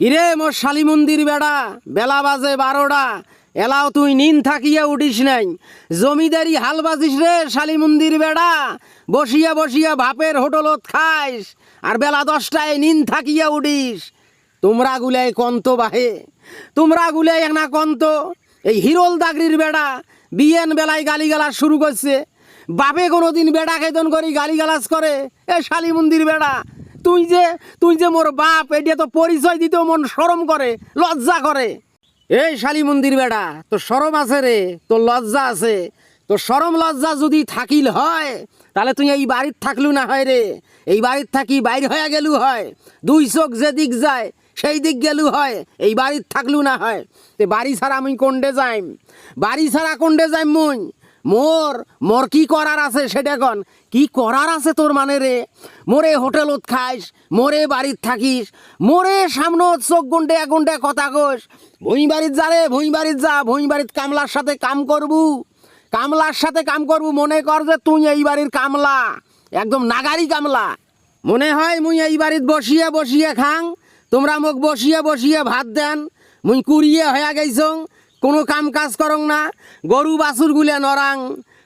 কিরে মোর শালি মন্দির বেড়া, বেলা বাজে বারোটা, এলাও তুই নিন থাকিয়া উঠিস নাই। জমিদারি হাল বাজিস রে শালি মন্দির বেড়া, বসিয়া বসিয়া ভাপের হোটেলত খাইস, আর বেলা দশটায় নিন থাকিয়া উঠিস। তোমরা গুলাই কন্ত বাহে, তোমরা গুলাই না কন্ত। এই হিরোল দাগরির বেড়া বিয়েন বেলায় গালিগালাজ শুরু করছে। বাপে কোনো দিন বেড়া খেতন করি গালিগালাজ করে, এ শালি মন্দির বেড়া। তুই যে তুই যে মোর বাপ এটা তো পরিচয় দিতেও মন সরম করে, লজ্জা করে। এই শালি মন্দির বেড়া তো সরম আছে রে, তোর লজ্জা আছে। তো সরম লজ্জা যদি থাকিল হয়, তাহলে তুই এই বাড়ির থাকলু না হয় রে। এই বাড়ির থাকি বাইর হয়ে গেলু হয়, দুই চোখ যে দিক যায়, সেই দিক গেলু হয়, এই বাড়ির থাকলু না হয়। তে বাড়ি ছাড়া আমি কোনডে যাইম? বাড়ি ছাড়া কোনডে যাইম মুই? মোর মোর কি করার আছে সেটা কন। কি করার আছে তোর মানে রে? মোরে হোটেলত খাইস, মোরে বাড়িত থাকিস, মোরে সামনত চোখ গুন্ডে গুন্ডে কথা কোস ভুঁই বাড়িত যা রে, ভুঁই বাড়িত যা, ভুঁই বাড়িত কামলার সাথে কাম করবু। কামলার সাথে কাম করবু, মনে কর যে তুই এই বাড়ির কামলা, একদম নাগারি কামলা। মনে হয় মুই এই বাড়িত বসিয়ে বসিয়ে খাং, তোমরা মোক বসিয়ে বসিয়ে ভাত দেন, মুই কুড়িয়ে হয়ে গেছং কোনো কাম কাজ করং না, গরু বাছুর গুলে নরাং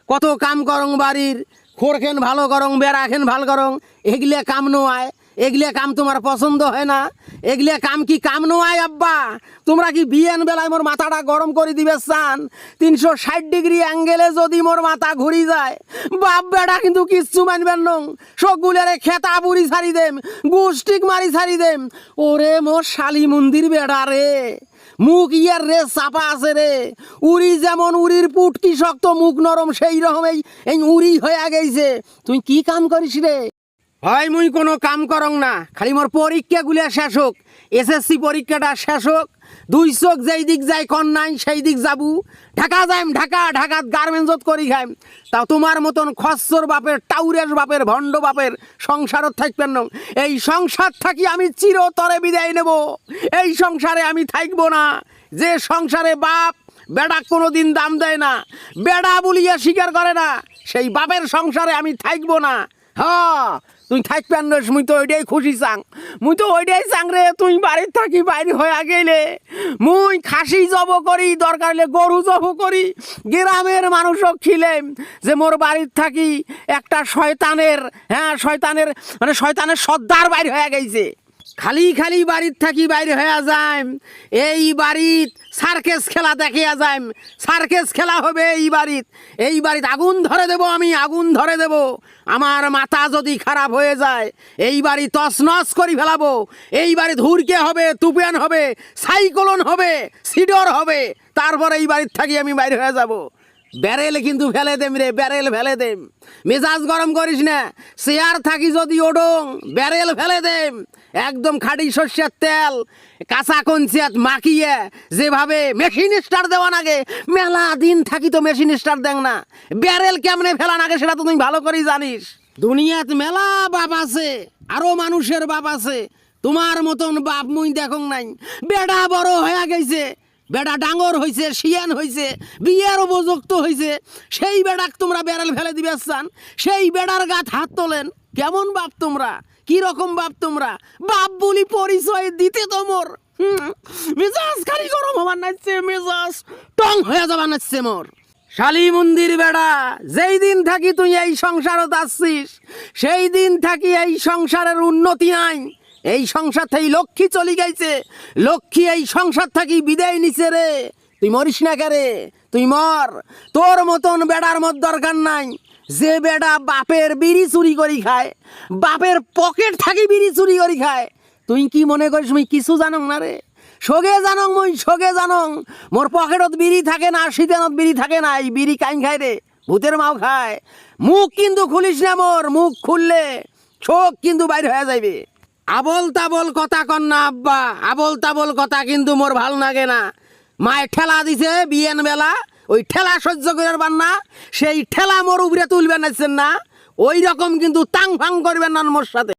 কত কাম করং বাড়ির খোরখেন ভালো করং বেড়াখেন ভালো করং, এগুলে কাম নোয়ায়, এগুলে কাম তোমার পছন্দ হয় না, এগুলে কাম কি কাম নোয়ায় আব্বা? তোমরা কি বিয়েন বেলায় মোর মাথাটা গরম করে দিবে চান তিনশো ষাট ডিগ্রি অ্যাঙ্গেলে যদি মোর মাথা ঘুরি যায়, বাপ বেটা কিন্তু কিচ্ছু মানবেন নং। সবগুলারে খেতা বুড়ি ছাড়ি দেম, গুষ্টিক মারি ছাড়ি দেম। ওরে মোর শালি মন্দির বেড়া রে। মুখ ইয়ার রে চাপা আছে রে। উড়ি যেমন উড়ির পুটকি শক্ত, মুখ নরম, সেই রকম এই এই উড়ি হয়ে গেছে। তুই কি কাম করিস রে? ভাই, মুই কোনো কাম করং না। খালি মোর পরীক্ষাগুলো শেষ হোক। এসএসসি পরীক্ষাটা শেষ হোক। দুই চোখ যেই দিক যায় কন নাই, সেই দিক যাবু। ঢাকা যাইম, ঢাকা, ঢাকাত গার্মেন্টসত করি খাইম। তা তোমার মতন খচ্চর বাপের, টাউরের বাপের, ভণ্ড বাপের সংসারত থাকবেন নং। এই সংসার থাকি আমি চিরতরে বিদায় নেব। এই সংসারে আমি থাকব না। যে সংসারে বাপ বেড়া কোনো দিন দাম দেয় না। বেড়া বলিয়া স্বীকার করে না। সেই বাপের সংসারে আমি থাকব না। হ, তুই থাকবেন না মুই তো ওইটাই খুশি চাং। মুই তো ওইটাই চাং রে, তুই বাড়ির থাকি বাইরে হয়ে গেলে। মুই খাসি জব করি, দরকার হলে গরু জব করি। গ্রামের মানুষও খিলেম যে মোর বাড়ির থাকি একটা শয়তানের হ্যাঁ শয়তানের মানে শয়তানের সর্দার বাইর হয়ে গেছে। খালি খালি বাড়ির থাকি বাইরে হয়ে যাইম। এই বাড়িত সার্কেস খেলা দেখিয়া যাইম। সার্কেস খেলা হবে এই বাড়িত। এই বাড়িত আগুন ধরে দেব আমি, আগুন ধরে দেব। আমার মাথা যদি খারাপ হয়ে যায়, এই বাড়ি তছনছ করি ফেলাবো। এই বাড়ি ধুরকে হবে, তুপিয়ান হবে, সাইক্লোন হবে, সিডর হবে। তারপরে এই বাড়ির থাকি আমি বাইরে হয়ে যাব। ব্যারেল কিন্তু ফেলে দেম রে, ব্যারেল ফেলে দেম। মেজাজ গরম করিস না, চেয়ার থাকি যদি ওডং, ব্যারেল ফেলে দেম। একদম খাঁটি সর্ষের তেল, কাঁচা কঞ্চিয়াত মাখিয়ে, যেভাবে মেশিন স্টার দেওয়া নাগে মেলা দিন থাকি তো মেশিন স্টার দেন না। ব্যারেল কেমনে ফেলা নাগে সেটা তো তুই ভালো করেই জানিস। দুনিয়াত মেলা বাপ আছে, আরও মানুষের বাপ আছে। তোমার মতন বাপ মুই দেখং নাই। বেড়া বড় হয়ে গেছে বেড়া ডাঙর হয়েছে শিয়ান হয়েছে বিয়ের উপযুক্ত হয়েছে সেই বেড়াক তোমরা বেড়াল ফেলে দিবে চান সেই বেড়ার গাত হাত তোলেন। কেমন বাপ তোমরা? কি রকম বাপ তোমরা? বাপ বলি পরিচয় দিতে তোমর মেজাজ খালি গরম হবার নাচছে মেজাজ টং হয়ে যাবার নাচছে মোর। শালি মন্দির বেড়া, যেই দিন থাকি তুই এই সংসারত আসছিস, সেই দিন থাকি এই সংসারের উন্নতি নাই এই সংসার থেকে লক্ষ্মী চলি গেছে। লক্ষ্মী এই সংসার থাকি বিদায় নিছে রে। তুই মরিস না কে রে? তুই মর। তোর মতন বেড়ার মত দরকার নাই। যে বেড়া বাপের বিড়ি চুরি করি খায়, বাপের পকেট থাকি বিড়ি চুরি করি খায়, তুই কি মনে করিস মুই কিছু জানং না রে? সগে জানং মুই, সগে জানং। মোর পকেটত বিড়ি থাকে না, শীতেনত বিড়ি থাকে না, এই বিড়ি কাইন খায় রে, ভূতের মাও খায়। মুখ কিন্তু খুলিস না মোর, মুখ খুললে চোখ কিন্তু বাইর হয়ে যাইবে। আবল তাবল কথা কন না, আব্বা। আবল তাবল কথা কিন্তু মোর ভালো লাগে না। মায় ঠেলা দিছে বিয়েন বেলা ওই ঠেলা সহ্য করার না, সেই ঠেলা মোর উপরে তুলবেন না ওই রকম কিন্তু তাং ফাং করবেন না মোর সাথে।